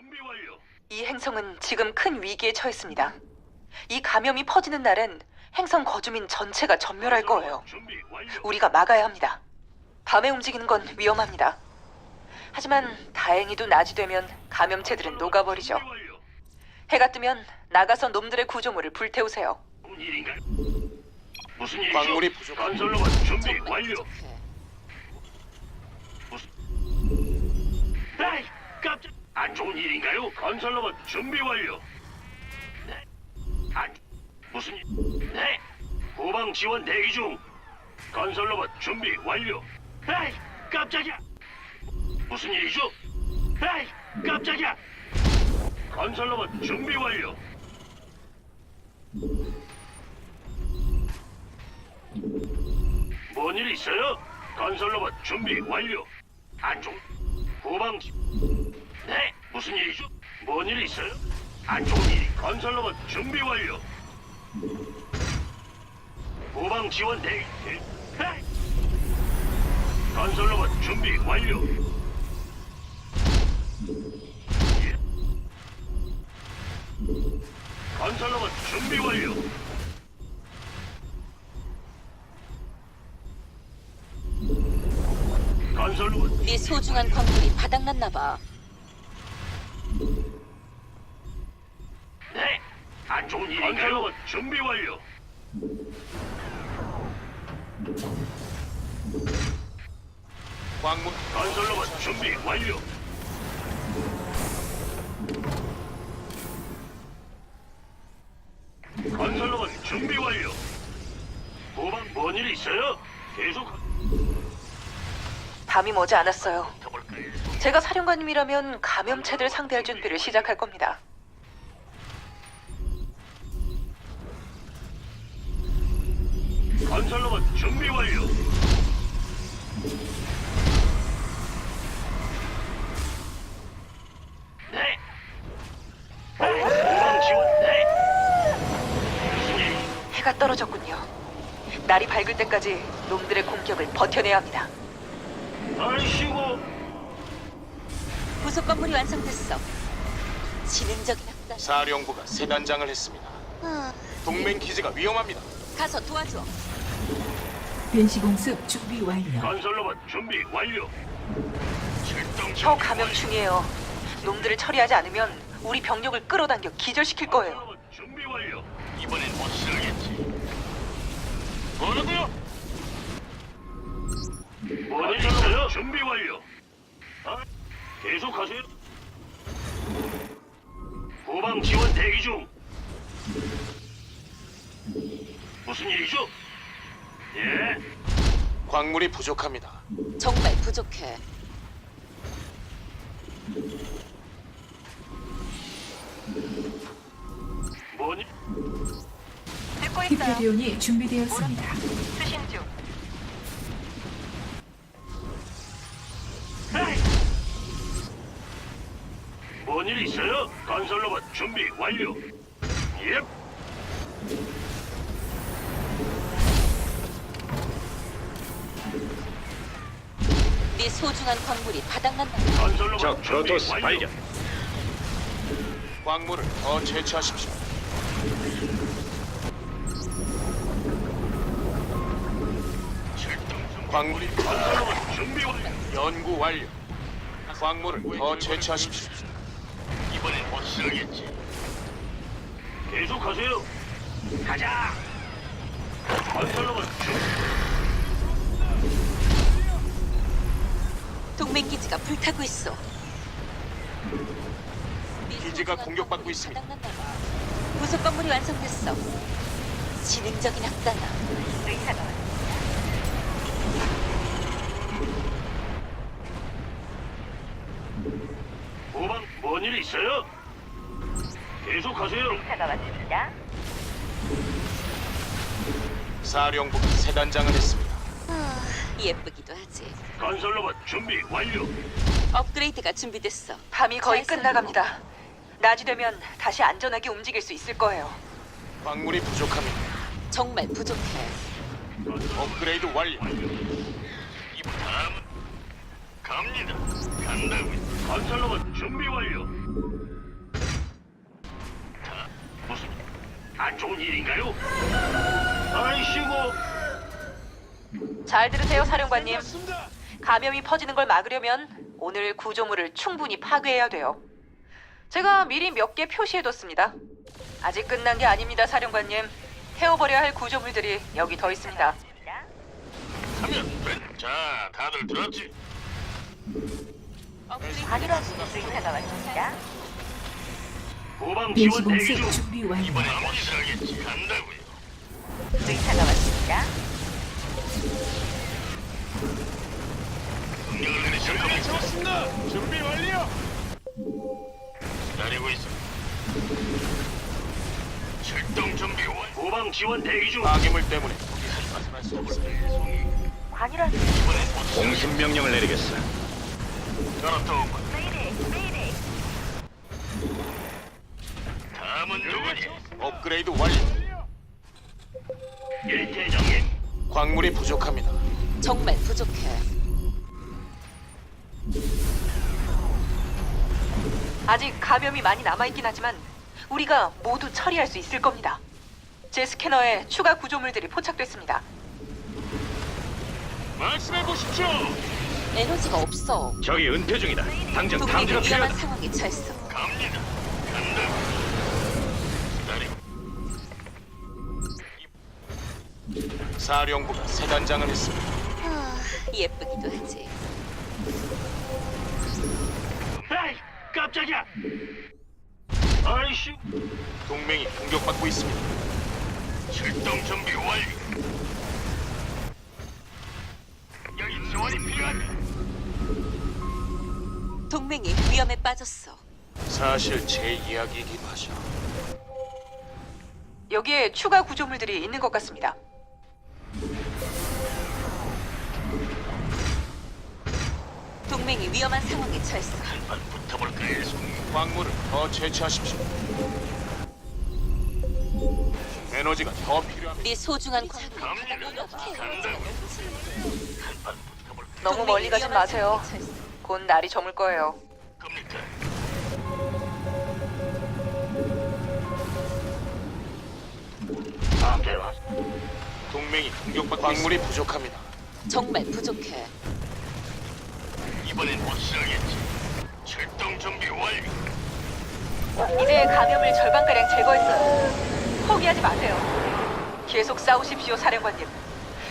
준비 완료. 이 행성은 지금 큰 위기에 처했습니다. 이 감염이 퍼지는 날엔 행성 거주민 전체가 전멸할 거예요. 준비 완료. 우리가 막아야 합니다. 밤에 움직이는 건 위험합니다. 하지만 다행히도 낮이 되면 감염체들은 녹아버리죠. 준비 완료. 해가 뜨면 나가서 놈들의 구조물을 불태우세요. 무슨 일인가? 무슨 일이죠? 광물이 부족합니다. 건설로봇 준비 완료. 부족해. 에이, 깜짝. 안 좋은 일인가요? 건설로봇 준비 완료. 네. 안 무슨 일? 네. 후방 지원 대기 중. 건설로봇 준비 완료. 에이, 깜짝이야. 무슨 일이죠? 에이, 깜짝이야. 건설로봇 준비 완료. 뭔 일 있어요? 건설로봇 준비 완료. 안 좋은 후방 지- 네 무슨 일이죠? 뭔일 있어요? 안 좋은 일이 건설로봇 준비 완료. 후방 지원 대기. 네. 건설로봇 준비 완료. 예. 건설로봇 준비 완료. 건설로봇 네 소중한 광물이 바닥났나 봐. 네. 안 좋은 일인가요? 준비 완료. 광물 건설로봇 준비 완료. 건설로봇 준비 완료. 후방 뭔일 있어요? 계속 밤이 머지 않았어요. 제가 사령관님이라면 감염체들 상대할 준비를 시작할 겁니다. 준비 완료. 네. 후방 지원. 네. 해가 떨어졌군요. 날이 밝을 때까지 놈들의 공격을 버텨내야 합니다. 아이씨고. 부속 건물이 완성됐어. 지능적인 학단. 사령부가 새 단장을 했습니다. 아, 동맹 기지가 위험합니다. 가서 도와줘. 변시공습 준비 완료. 건설로봇 준비 완료. 출동 혀 감염 중이에요. 놈들을 처리하지 않으면 우리 병력을 끌어당겨 기절시킬 거예요. 광물이 부족합니다. 정말 부족해. 뭐니? 듣고 히페리온이 준비되었습니다. 수신 중. 뭔일 있어요? 건설로봇 준비 완료. 예. 네 소중한 광물이 바닥났나 봐. 건설로봇 준비 완료. 광물을 더 채취하십시오. 광물이 건설로봇 준비 완료. 연구 완료. 광물을 더 채취하십시오. 이번엔 못 쓰겠지. 계속하세요. 가자. 건설로봇 준비. 동맹 기지가 불타고 있어. 네 기지가 공격받고 있습니다. 부속 건물이 완성됐어. 지능적인 학단아. 의사가 왔 후방 뭔일 있어요? 계속하세요. 의사가 왔습니다. 사령부가 새 단장을 했습니다. 아, 예쁘기도 하지. 건설로봇 준비 완료. 업그레이드가 준비됐어. 밤이 거의 잘 끝나갑니다. 낮이 되면 다시 안전하게 움직일 수 있을 거예요. 광물이 부족합니다. 정말 부족해. 업그레이드 완료. 이번 다음 갑니다. 간다고요. 건설로봇 준비 완료. 자, 무슨 안 좋은 일인가요? 아이씨고. 잘 들으세요, 사령관님. 감염이 퍼지는 걸 막으려면 오늘 구조물을 충분히 파괴해야 돼요. 제가 미리 몇 개 표시해뒀습니다. 아직 끝난 게 아닙니다, 사령관님. 태워버려야 할 구조물들이 여기 더 있습니다. 자, 다들 들었지? 후방 벤시 지원 대기 중. 준비 완료. 이번엔 확실하겠지. 간다고요. 명령을 내리실 겁니까? 좋습니다. 준비 완료. 기다리고 있어. 출동 준비 완. 후방 지원 대기 중. 방해물 때문에. 이번엔 못 공신 명령을 내리겠어. 알았다. 다음은 누구니? 업그레이드 완료. 일대장님. 광물이 부족합니다. 정말 부족해. 아직 감염이 많이 남아있긴 하지만 우리가 모두 처리할 수 있을 겁니다. 제 스캐너에 추가 구조물들이 포착됐습니다. 말씀해 보십시오. 에너지가 없어. 적이 은퇴 중이다. 당장 동맹이 탐지가 위험한 필요하다. 상황에 처했어. 갑니다. 간다. 사령부가 새 단장을 했습니다. 아, 예쁘기도 하지. 에이, 깜짝이야. 아이씨. 동맹이 공격받고 있습니다. 출동 준비 완료. 여기 지원이 필요하다. 동맹이 위험에 빠졌어. 사실 제 이야기이긴 하죠. 여기에 추가 구조물들이 있는 것 같습니다. 동맹이 위험한 상황에 처했어. 한판 붙어볼까요, 송이? 광물을 더 채취하십시오. 에너지가 더 필요합니다. 네 소중한 광물 갑니다. 간다. 한판 붙어볼까 너무 멀리 가지 마세요. 곧 날이 저물 거예요. 겁니까? 동맹이 공격받고 광물이 부족합니다. 정말 부족해. 이번엔 확실하겠지. 출동 준비 완료. 이제 감염을 절반가량 제거했어요. 포기하지 마세요. 계속 싸우십시오, 사령관님.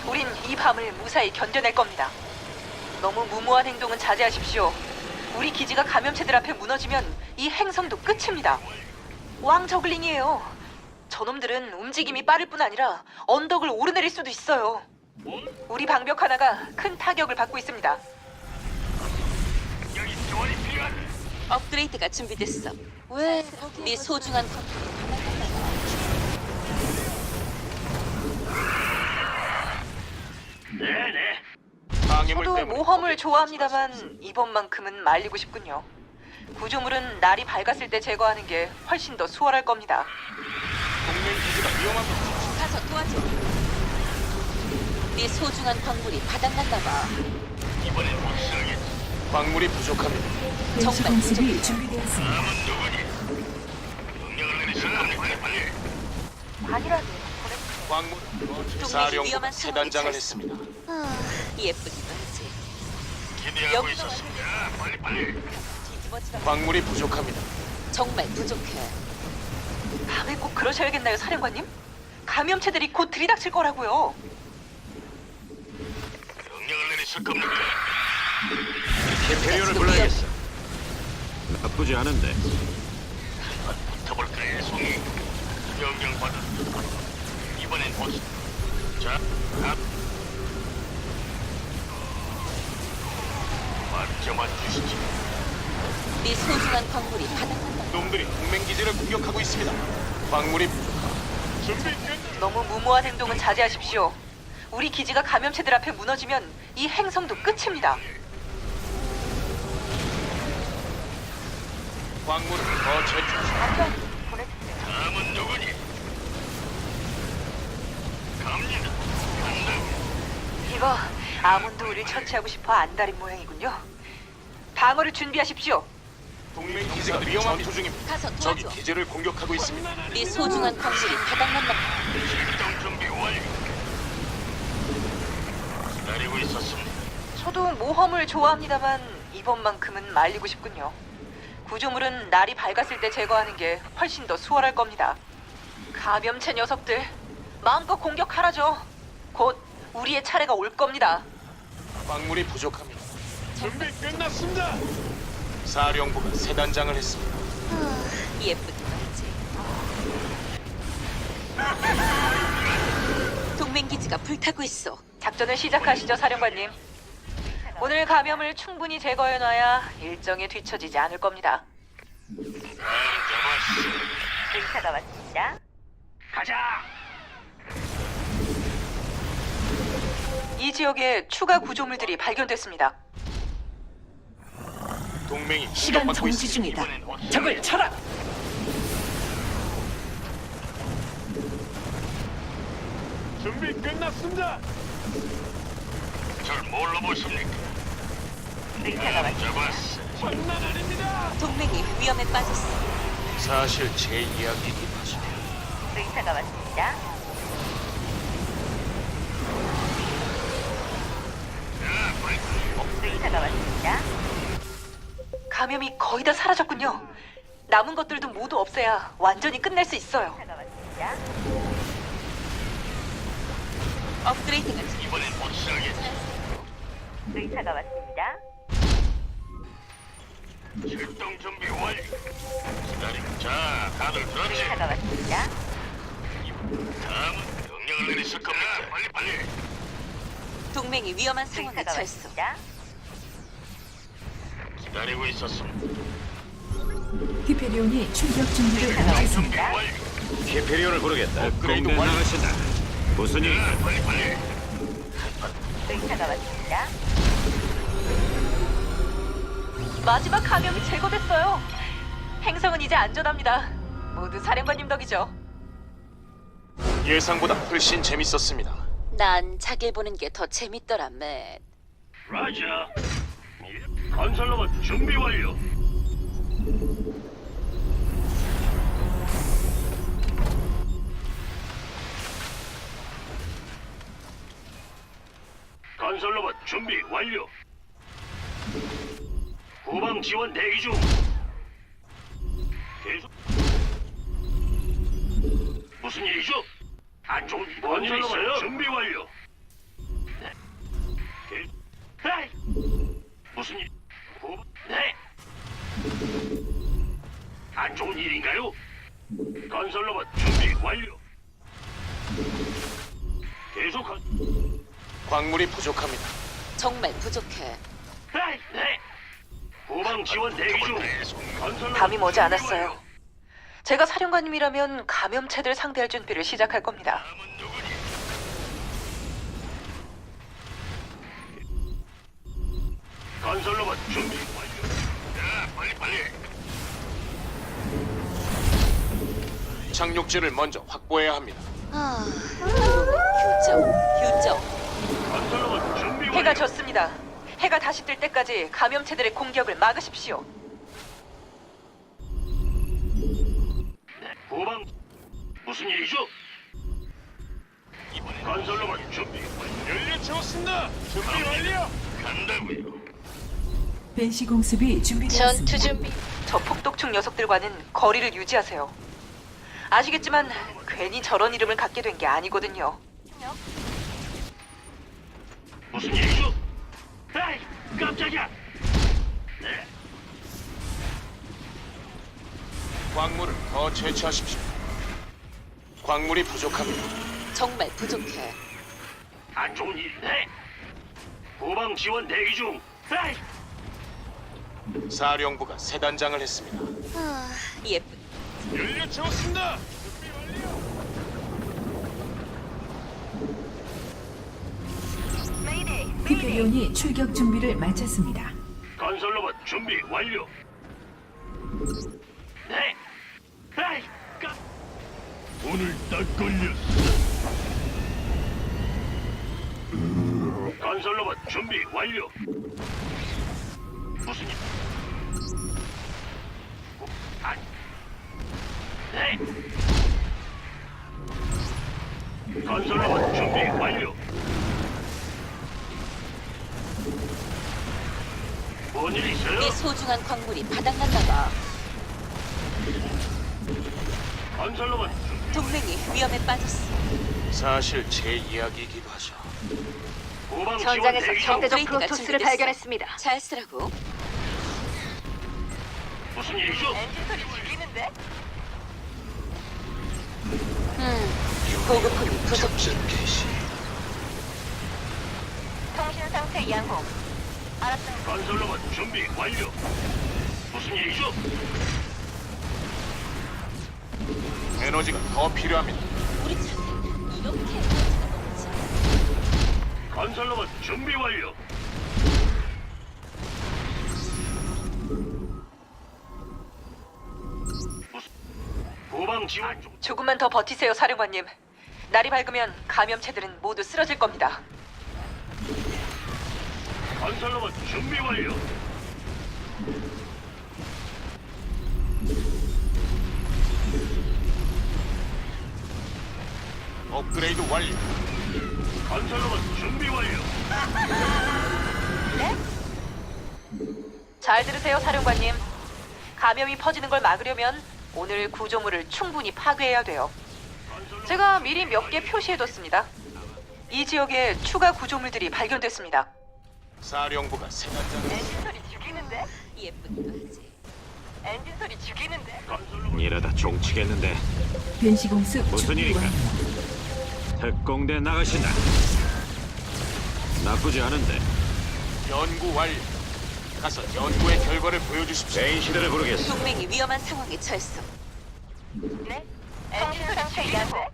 우린 이 밤을 무사히 견뎌낼 겁니다. 너무 무모한 행동은 자제하십시오. 우리 기지가 감염체들 앞에 무너지면 이 행성도 끝입니다. 왕 저글링이에요. 저놈들은 움직임이 빠를 뿐 아니라 언덕을 오르내릴 수도 있어요. 우리 방벽 하나가 큰 타격을 받고 있습니다. 업그레이드가 준비됐어. 왜? 네 소중한 네네. 방해물 저도 때문에 모험을 좋아합니다만 이번만큼은 말리고 싶군요. 구조물은 날이 밝았을 때 제거하는 게 훨씬 더 수월할 겁니다. 동맹 기지가 위험합니다. 가서 도와줘. 네 소중한 광물이 바닥났나 봐. 이번엔 확실하겠지. 광물이 부족합니다. 정말 공습이 준비되었습니다. 다음은 누구니? 명령을 내리실 겁니까? 빨리 빨리. 광물을 더 채취- 위험한 사령부가 새 상황에 단장을 처했어. 했습니다. 아, 예쁘기도 하지. 기대하고 여기서 있었습니다. 빨리 빨리. 뒤집어지라. 광물이 부족합니다. 정말 부족해. 밤에 꼭 그러셔야겠나요, 사령관님? 감염체들이 곧 들이닥칠 거라고요. 명령을 내리실 겁니까? 캐페리온을 불러야겠어. 나쁘지 않은데. 붙어볼까요, 송이? 명령 받아. 이번엔 보스. 자, 앞. 맞점만 주시지. 네 소중한 광물이 봐. 놈들이 동맹 기지를 공격하고 있습니다. 광물이. 준비 끝. 너무 무모한 행동은 자제하십시오. 우리 기지가 감염체들 앞에 무너지면 이 행성도 끝입니다. 광물을 더 채취하십시오. 다음은 누구니? 갑니다. 간다고. 이거 아몬드 우리를 처치하고 싶어 안달인 모양이군요. 방어를 준비하십시오. 동맹 기지가 위험한 전투 중입니다. 가서 적이 도와줘. 기지를 공격하고 있습니다. 네 소중한 광물이 바닥났나 봐. 출동 준비 완료. 기다리고 있었습니다. 저도 모험을 좋아합니다만 이번만큼은 말리고 싶군요. 구조물은 날이 밝았을 때 제거하는 게 훨씬 더 수월할 겁니다. 감염체 녀석들 마음껏 공격하라죠. 곧 우리의 차례가 올 겁니다. 광물이 부족합니다. 준비 끝났습니다. 사령부가 새 단장을 했습니다. 예쁘게 말이지. 동맹 기지가 불타고 있어. 작전을 시작하시죠, 사령관님. 오늘 감염을 충분히 제거해놔야 일정에 뒤처지지 않을 겁니다. 의사가 왔습니다. 가자. 이 지역에 추가 구조물들이 발견됐습니다. 동맹이 시간 공격받고 정지 있습니다. 중이다. 적을 쳐라. 준비 끝났습니다. 절 뭘로 보십니까? 의사가 왔습니다. 장난 아닙니다. 동맹이 위험에 빠졌어. 사실 제 이야기이긴 하죠. 의사가 왔습니다. 의사가 왔습니다. 감염이 거의 다 사라졌군요. 남은 것들도 모두 없애야 완전히 끝낼 수 있어요. 의사가 왔습니다. 업그레이드가 이번엔 확실하겠지. 의사가 왔습니다. 출동 준비 완료. 기다리고 자, 다들 들었지? 의사가 왔습니다. 다음은 명령을 내리실 겁니다. 빨리 빨리. 동맹이 위험한 상황에 처했어. 기다리고 있었습니다. 히페리온이 출격 준비를 준비 마쳤습니다. 완료. 히페리온을 부르겠다. 업그레이드 공대 완료. 나가신다. 무슨 일? 자, 빨리 빨리. 의사가 왔습니다. 마지막 감염이 제거됐어요. 행성은 이제 안전합니다. 모두 사령관님 덕이죠. 예상보다 훨씬 재밌었습니다. 난 자길 보는 게 더 재밌더라, 맷. 라자. 건설로봇 준비 완료. 건설로봇 준비 완료. 후방 지원 대기 중. 계속. 무슨 일이죠? 안 좋은 뭔일 있어요? 준비 완료. 네. 계- 에이! 무슨 일? 후... 네. 안 좋은 일인가요? 건설 로봇 준비 완료. 계속 한. 광물이 부족합니다. 정말 부족해. 에이, 네. 후방 지원 대기 중. 밤이 머지 않았어요. 제가 사령관님이라면 감염체들 상대할 준비를 시작할 겁니다. 다음은 누구니? 건설 로봇 준비 완료. 자, 빨리 빨리. 착륙지를 먼저 확보해야 합니다. 아, 휴정, 휴정. 건설 로봇 준비 완료. 해가 졌습니다. 해가 다시 뜰 때까지 감염체들의 공격을 막으십시오. 네, 후방 무슨 일이죠? 이번에 건설로봇 준비. 연료 채웠습니다. 준비 완료. 간다고요. 벤시 공습이 준비되었습니다. 준비. 저 폭독충 녀석들과는 거리를 유지하세요. 아시겠지만 괜히 저런 이름을 갖게 된 게 아니거든요. 무슨 일이죠? 에이, 깜짝이야. 네, 광물을 더 채취하십시오. 광물이 부족합니다. 정말 부족해. 안 좋은 일이네. 후방 지원 대기 중. 에이, 사령부가 새 단장을 했습니다. 아, 예쁘. 연료 채웠습니다. 히페리온이 출격 준비를 마쳤습니다. 건설 로봇 준비 완료. 네. 에이, 까. 오늘 딱 걸렸어. 건설 로봇 준비 완료. 무슨 일? 네. 건설 로봇 준비 완료. 뭔일 있어요? 네 소중한 광물이 바닥났나 봐. 건설로봇 준비. 동맹이 위험에 빠졌어. 사실 제 이야기이기도 하죠. 후방 지원 전장에서 대기 중. 적대적 업그레이드가 프로토스를 준비됐어. 발견했습니다. 잘 쓰라고. 무슨 일이죠? 엔진 소리 죽이는데? 음, 보급품이 부족해. 통신 상태 양호. 알았습니다. 건설로봇 준비 완료. 무슨 일이죠? 에너지가 더 필요합니다. 우리 차는 이렇게 에너지가 넘치네. 건설로봇 준비 완료. 무슨 후방 지원 중. 조금만 더 버티세요, 사령관님. 날이 밝으면 감염체들은 모두 쓰러질 겁니다. 건설로봇 준비 완료. 업그레이드 완료. 건설로봇 준비 완료. 잘 들으세요, 사령관님. 감염이 퍼지는 걸 막으려면 오늘 구조물을 충분히 파괴해야 돼요. 제가 미리 몇 개 표시해뒀습니다. 이 지역에 추가 구조물들이 발견됐습니다. 사령부가 세단장 엔진 소리 죽이는데? 예쁘기도 하지. 엔진 소리 죽이는데? 이러다 종치겠는데 변시공습 무슨 일인가? 완료. 특공대 나가신다. 나쁘지 않은데 연구 완료. 가서 연구의 결과를 보여주십시오. 베인 시대를 부르겠어. 동맹이 위험한 상황에 처했어. 네? 엔진 소리 죽이는데?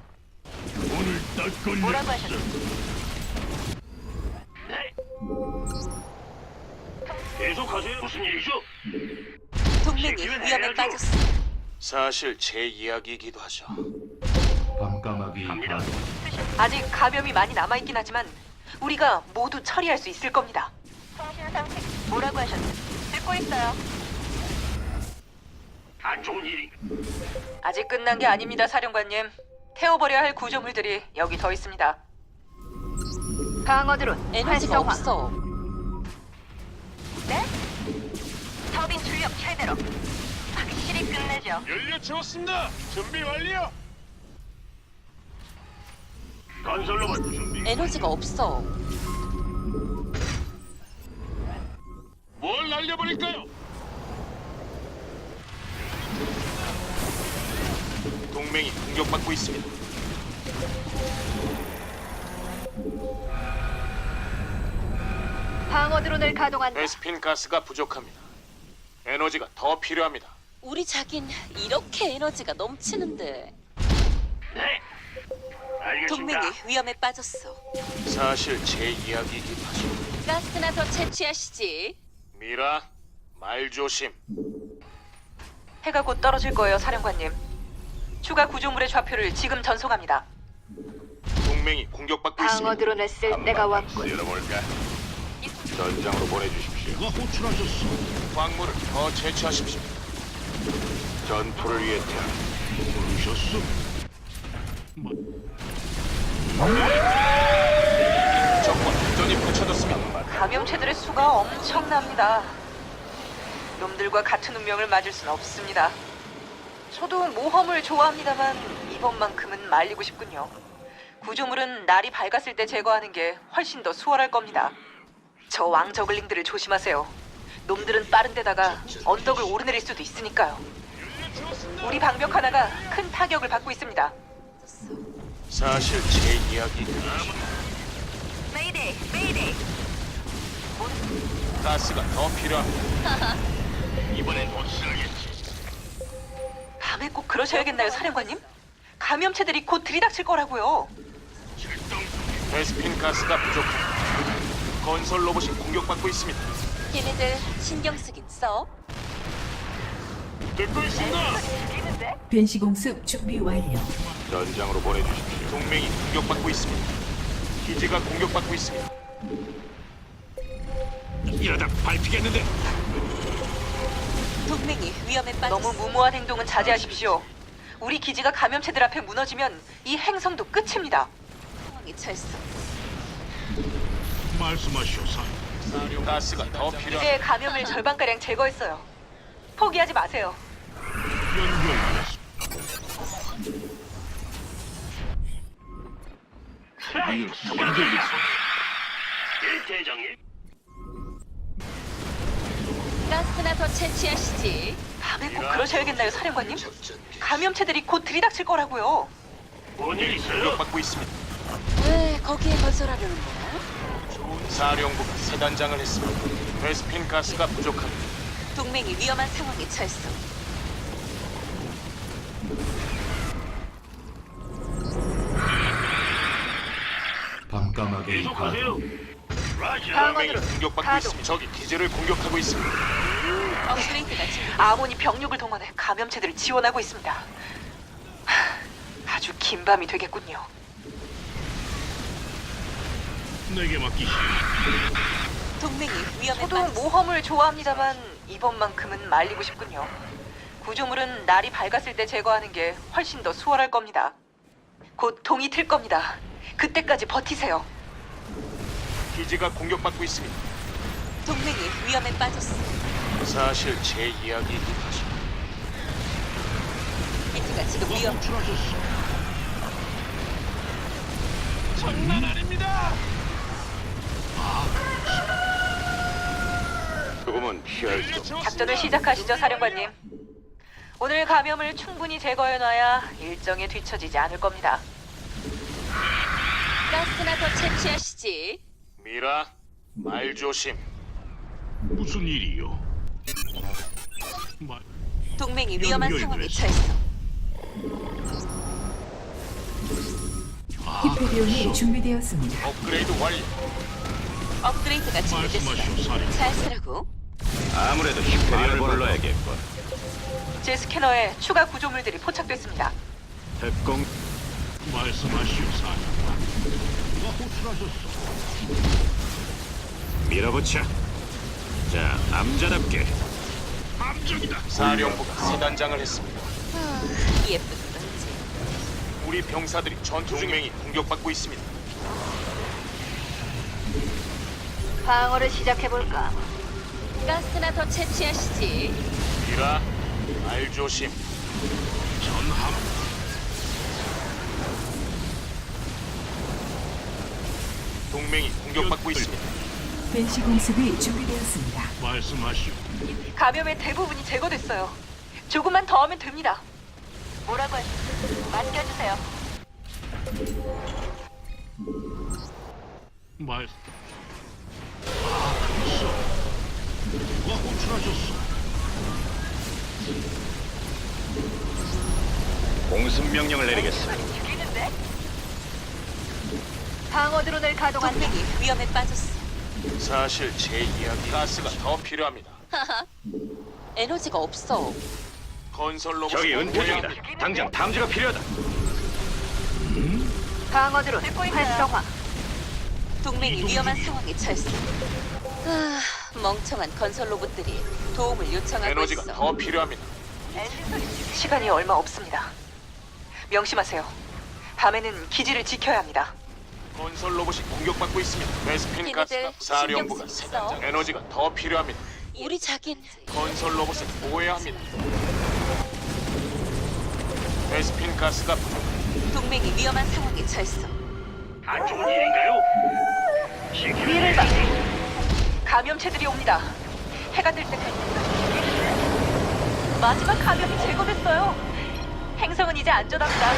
오늘 딱 걸렸어. 뭐라고 하셨죠? 계속하세요. 무슨 일이죠? 동맹이 위험에 빠졌어. 사실 제 이야기이기도 하죠. 갑니다. 아직 감염이 많이 남아있긴 하지만 우리가 모두 처리할 수 있을 겁니다. 통신 상태 뭐라고 하셨죠? 듣고 있어요. 안 좋은 일이. 아직 끝난 게 아닙니다, 사령관님. 태워버려야 할 구조물들이 여기 더 있습니다. 방어 드론 에너지가 없어. 네? 터빈 출력 최대로. 확실히 끝내죠. 연료 채웠습니다. 준비 완료. 건설로봇 준비. 에너지가 없어. 뭘 날려버릴까요? 동맹이 공격받고 있습니다. 방어 드론을 가동한다. 베스핀 가스가 부족합니다. 에너지가 더 필요합니다. 우리 자긴 이렇게 에너지가 넘치는데. 네. 알겠습니다. 동맹이 위험에 빠졌어. 사실 제 이야기이기도 하죠. 가스나 더 채취하시지. 미라, 말 조심. 해가 곧 떨어질 거예요, 사령관님. 추가 구조물의 좌표를 지금 전송합니다. 동맹이 공격받고 있습니다. 방어드론을 쓸 때가 왔군. 열어볼까? 전장으로 보내주십시오. 광물을 더 채취하십시오. 전투를 위해 태어난 부르셨소? 적과 완전히 붙여졌습니다. 감염체들의 수가 엄청납니다. 놈들과 같은 운명을 맞을 순 없습니다. 저도 모험을 좋아합니다만 이번만큼은 말리고 싶군요. 구조물은 날이 밝았을 때 제거하는 게 훨씬 더 수월할 겁니다. 저 왕저글링들을 조심하세요. 놈들은 빠른데다가 언덕을 오르내릴 수도 있으니까요. 우리 방벽 하나가 큰 타격을 받고 있습니다. 사실 제 하죠. 메이데이, 메이데이. 가스가 더 필요합니다. 이번엔 확실하겠지. 밤에 꼭 그러셔야겠나요, 사령관님? 감염체들이 곧 들이닥칠 거라고요. 출동. 베스핀 가스가 부족합니다. 건설 로봇이 공격받고 있습니다. 걔네들 신경 쓰긴 써. 듣고 있습니다. 변시공습 준비 완료. 전장으로 보내주십시오. 동맹이 공격받고 있습니다. 기지가 공격받고 있습니다. 이러다 밟히겠는데. 동맹이 위험에 빠졌어. 너무 무모한 행동은 자제하십시오. 우리 기지가 감염체들 앞에 무너지면 이 행성도 끝입니다. 상황에 처했어. 말씀하시오, 사. 사령 가스가 더 필요합니다. 이제 감염을 절반가량 제거했어요. 포기하지 마세요. 대장님. 가스나 더 채취하시지. 밤에 꼭 그러셔야겠나요, 사령관님? 감염체들이 곧 들이닥칠 거라고요. 뭔일 있어요? 공격받고 있습니다. 왜 거기에 건설하려는 거야? 사령부가 새 단장을 했습니다. 베스핀 가스가 부족합니다. 동맹이 위험한 상황에 처했어. 밤까마귀 계속하세요. 라자. 동맹이 공격받고 가동. 있습니다. 적이 기지를 공격하고 있습니다. 업그레이드가 준비. 아몬이 병력을 동원해 감염체들을 지원하고 있습니다. 하, 아주 긴 밤이 되겠군요. 내게 맡기시오. 동맹이 위험에 저도 빠졌어. 모험을 좋아합니다만 이번만큼은 말리고 싶군요. 구조물은 날이 밝았을 때 제거하는 게 훨씬 더 수월할 겁니다. 곧 동이 틀 겁니다. 그때까지 버티세요. 기지가 공격받고 있습니다. 동맹이 위험에 빠졌어. 사실 제 이야기이긴 하죠. 기지가 지금 위험. 호출하셨어. 그거면 피할 수 없어. 작전을 시작하시죠, 사령관님. 오늘 감염을 충분히 제거해놔야 일정에 뒤처지지 않을 겁니다. 가스나 더 채취하시지. 미라, 말 조심. 무슨 일이요? 말. 동맹이 위험한 연결 상황에 됐어. 처했어. 히페리온이 준비되었습니다. 업그레이드 완료. 업그레이드가 준비됐어. 잘 쓰라고. 아무래도 히페리온을 불러야겠군. 제 스캐너에 추가 구조물들이 포착됐습니다. 특공. 말씀하시오, 사령. 누가 호출하셨어? 밀어붙여. 자, 남자답게. 함정이다. 사령부가 새 단장을 했습니다. 예쁜 건지. 우리 병사들이 전투 중맹이 공격받고 있습니다. 방어를 시작해볼까? 가스나 더 채취하시지. 미라, 말 조심. 전함. 동맹이 공격받고 있습니다. 벤시 공습이 준비되었습니다. 말씀하시오. 감염의 대부분이 제거됐어요. 조금만 더 하면 됩니다. 뭐라고 하시? 맡겨주세요. 말. 누가 호출하셨어? 공습 명령을 내리겠습니다. 죽이는데? 방어 드론을 가동한다. 동맹이 위험에 빠졌어. 사실 제 이야기 가스가 더 필요합니다. 에너지가 없어. 건설 로봇 저기 은폐 중이다. 당장 탐지가 필요하다. 방어 드론 활성화. 동맹이 위험한 상황에 처했어. 아, 멍청한 건설 로봇들이 도움을 요청하고 에너지가 있어. 더 필요합니다. 시간이 얼마 없습니다. 명심하세요. 밤에는 기지를 지켜야 합니다. 건설 로봇이 공격받고 있습니다. 베스핀 걔네들 가스가 사령부가 신경 새 써. 단장 에너지가 더 필요합니다. 우리 자긴 건설 로봇을 보호해야 합니다. 베스핀 가스가 부족. 동맹이 위험한 상황에 처했어. 안 좋은 일인가요? 위를 봐. 감염체들이 옵니다. 해가 뜰 때까지. 마지막 감염이 제거됐어요. 행성은 이제 안전합니다.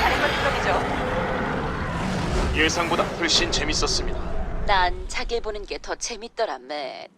사령관님이죠. 예상보다 훨씬 재밌었습니다. 난 자길 보는 게 더 재밌더라, 맷.